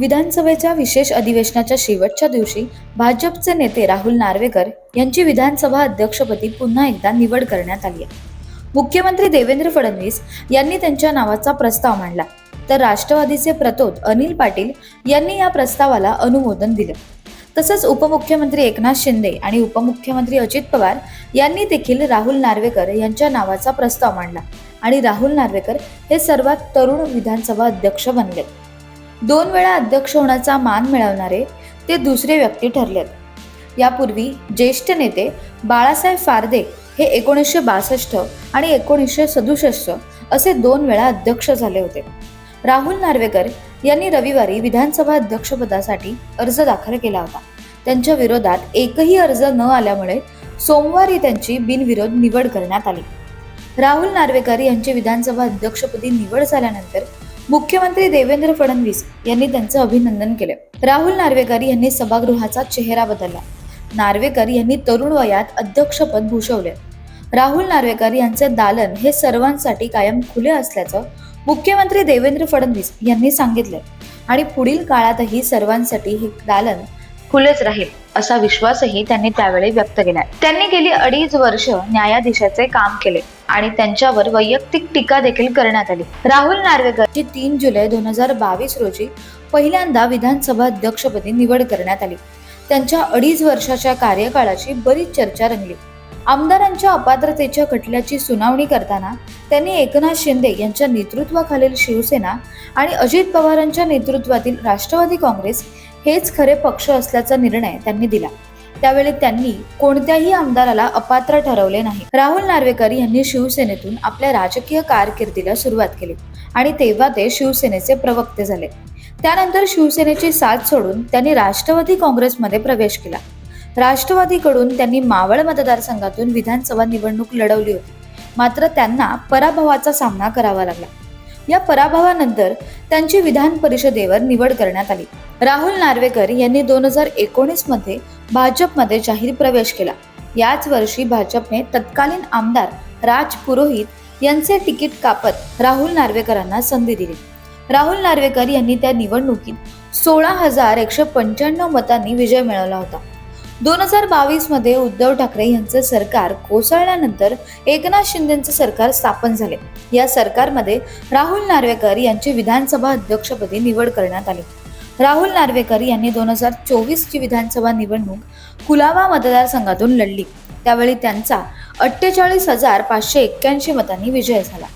विधानसभेच्या विशेष अधिवेशनाच्या शेवटच्या दिवशी भाजपचे नेते राहुल नार्वेकर यांची विधानसभा अध्यक्षपदी पुन्हा एकदा निवड करण्यात आली आहे. मुख्यमंत्री देवेंद्र फडणवीस यांनी त्यांच्या नावाचा प्रस्ताव मांडला. तर राष्ट्रवादीचे प्रतोद अनिल पाटील यांनी या प्रस्तावाला अनुमोदन दिलं. तसंच उपमुख्यमंत्री एकनाथ शिंदे आणि उपमुख्यमंत्री अजित पवार यांनी देखील राहुल नार्वेकर यांच्या नावाचा प्रस्ताव मांडला आणि राहुल नार्वेकर हे सर्वात तरुण विधानसभा अध्यक्ष बनले. दोन वेळा अध्यक्ष होण्याचा मान मिळवणारे ते दुसरे व्यक्ती ठरलेत. यापूर्वी ज्येष्ठ नेते बाळासाहेब फारदे हे एकोणीसशे बासष्ट आणि एकोणीसशे सदुसष्ट असे दोन वेळा अध्यक्ष झाले होते. राहुल नार्वेकर यांनी रविवारी विधानसभा अध्यक्षपदासाठी अर्ज दाखल केला होता. त्यांच्या विरोधात एकही अर्ज न आल्यामुळे सोमवारी त्यांची बिनविरोध निवड करण्यात आली. राहुल नार्वेकर यांची विधानसभा अध्यक्षपदी निवड झाल्यानंतर मुख्यमंत्री देवेंद्र फडणवीस यांनी त्यांचं अभिनंदन केले. राहुल नार्वेकर यांनी सभागृहाचा चेहरा बदलला. नार्वेकर यांनी तरुण वयात अध्यक्षपद भूषवले. राहुल नार्वेकर यांचे दालन हे सर्वांसाठी कायम खुले असल्याचं मुख्यमंत्री देवेंद्र फडणवीस यांनी सांगितले. आणि पुढील काळातही सर्वांसाठी हे दालन खुलेच राहील असा विश्वासही त्यांनी त्यावेळी व्यक्त केला. त्यांनी गेली अडीच वर्ष न्यायाधीशाचे काम केले. आणि त्यांच्यावर वैयक्तिक टीका देखील करण्यात आली. राहुल नार्वेकरची तीन जुलै दोन हजार बावीस रोजी पहिल्यांदा विधानसभा अध्यक्षपदी निवड करण्यात आली. त्यांच्या अडीच वर्षाच्या कार्यकाळाची बरीच चर्चा रंगली. आमदारांच्या अपात्रतेच्या खटल्याची सुनावणी करताना त्यांनी एकनाथ शिंदे यांच्या नेतृत्वाखालील शिवसेना आणि अजित पवारांच्या नेतृत्वातील राष्ट्रवादी काँग्रेस हेच खरे पक्ष असल्याचा निर्णय त्यांनी दिला. त्यावेळी त्यांनी कोणत्याही आमदाराला अपात्र ठरवले नाही. राहुल नार्वेकर यांनी शिवसेनेतून आपल्या राजकीय कारकिर्दीला सुरुवात केली आणि तेव्हा ते शिवसेनेचे प्रवक्ते झाले. त्यानंतर शिवसेनेची साथ सोडून त्यांनी राष्ट्रवादी काँग्रेसमध्ये प्रवेश केला. राष्ट्रवादीकडून त्यांनी मावळ मतदारसंघातून विधानसभा निवडणूक लढवली होती. मात्र त्यांना पराभवाचा सामना करावा लागला. या पराभवानंतर त्यांची विधान परिषदेवर निवड करण्यात आली. राहुल नार्वेकर यांनी दोन हजार एकोणीसमध्ये भाजपमध्ये जाहीर प्रवेश केला. याच वर्षी भाजपने तत्कालीन आमदार राज पुरोहित यांचे तिकीट कापत राहुल नार्वेकरांना संधी दिली. राहुल नार्वेकर यांनी त्या निवडणुकीत सोळा हजार एकशे पंच्याण्णव मतांनी विजय मिळवला होता. दोन हजार बावीसमध्ये उद्धव ठाकरे यांचं सरकार कोसळल्यानंतर एकनाथ शिंदेचं सरकार स्थापन झाले. या सरकारमध्ये राहुल नार्वेकर यांची विधानसभा अध्यक्षपदी निवड करण्यात आली. राहुल नार्वेकर यांनी दोन हजार चोवीसची विधानसभा निवडणूक कुलावा मतदारसंघातून लढली. त्यावेळी त्यांचा अठ्ठेचाळीस हजार पाचशे एक्क्याऐंशी मतांनी विजय झाला.